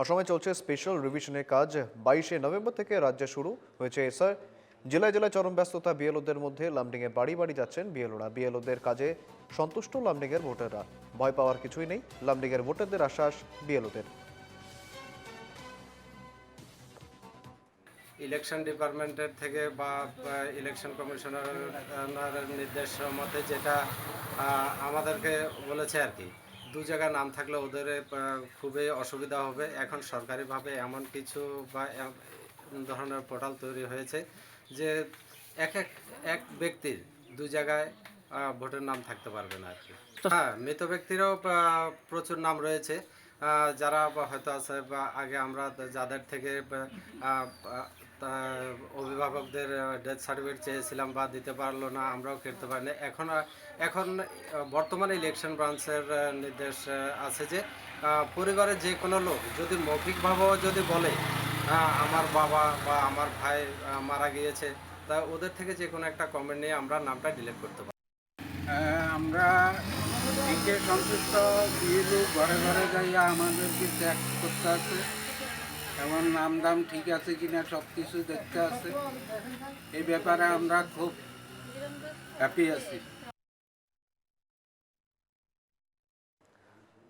অসমে চলছে স্পেশাল রিভিশনের কাজ। বাইশে নভেম্বর থেকে রাজ্যে শুরু হয়েছে এসআর জেলায় জেলায় চরম ব্যস্ততা, বিএলওদের মধ্যে লামডিংয়ে বাড়ি বাড়ি যাচ্ছেন বিএলওরা। বিএলওদের কাজে সন্তুষ্ট লামডিংয়ের ভোটাররা। ভয় পাওয়ার কিছুই নেই, লামডিংয়ের ভোটারদের আশ্বাস বিএলওদের। ইলেকশন ডিপার্টমেন্টের থেকে বা ইলেকশন কমিশনারের নির্দেশ মতে যেটা আমাদেরকে বলেছে আর কি। দু জায়গা নাম থাকলে ওদের খুবই অসুবিধা হবে। এখন সরকারিভাবে এমন কিছু বা ধরনের পোর্টাল তৈরি হয়েছে যে এক এক এক ব্যক্তির দু জায়গায় ভোটের নাম থাকতে পারবে না আর কি। হ্যাঁ মৃত ব্যক্তিরও প্রচুর নাম রয়েছে। যারা হয়তো আছে বা আগে আমরা যাদের থেকে অভিভাবকদের ডেথ সার্টিফিকেট চেয়েছিলাম বা দিতে পারল না আমরাও করতে পারিনি। এখন এখন বর্তমানে ইলেকশন ব্রাঞ্চের নির্দেশ আছে যে পরিবারের যে কোনো লোক যদি মৌখিকভাবেও যদি বলে আহ, আমার বাবা বা আমার ভাই মারা গিয়েছে তা ওদের থেকে যে কোনো একটা কমেন্ট নিয়ে আমরা নামটা ডিলিট করতে পারি হ্যাঁ, দিকে সন্তুষ্ট বিএলও ঘরে ঘরে যাইয়া আমাদেরকে চেক করতে আছে। এবং নাম দাম ঠিক আছে কিনা সব কিছু দেখতে আছে। এই ব্যাপারে আমরা খুব হ্যাপি আছি।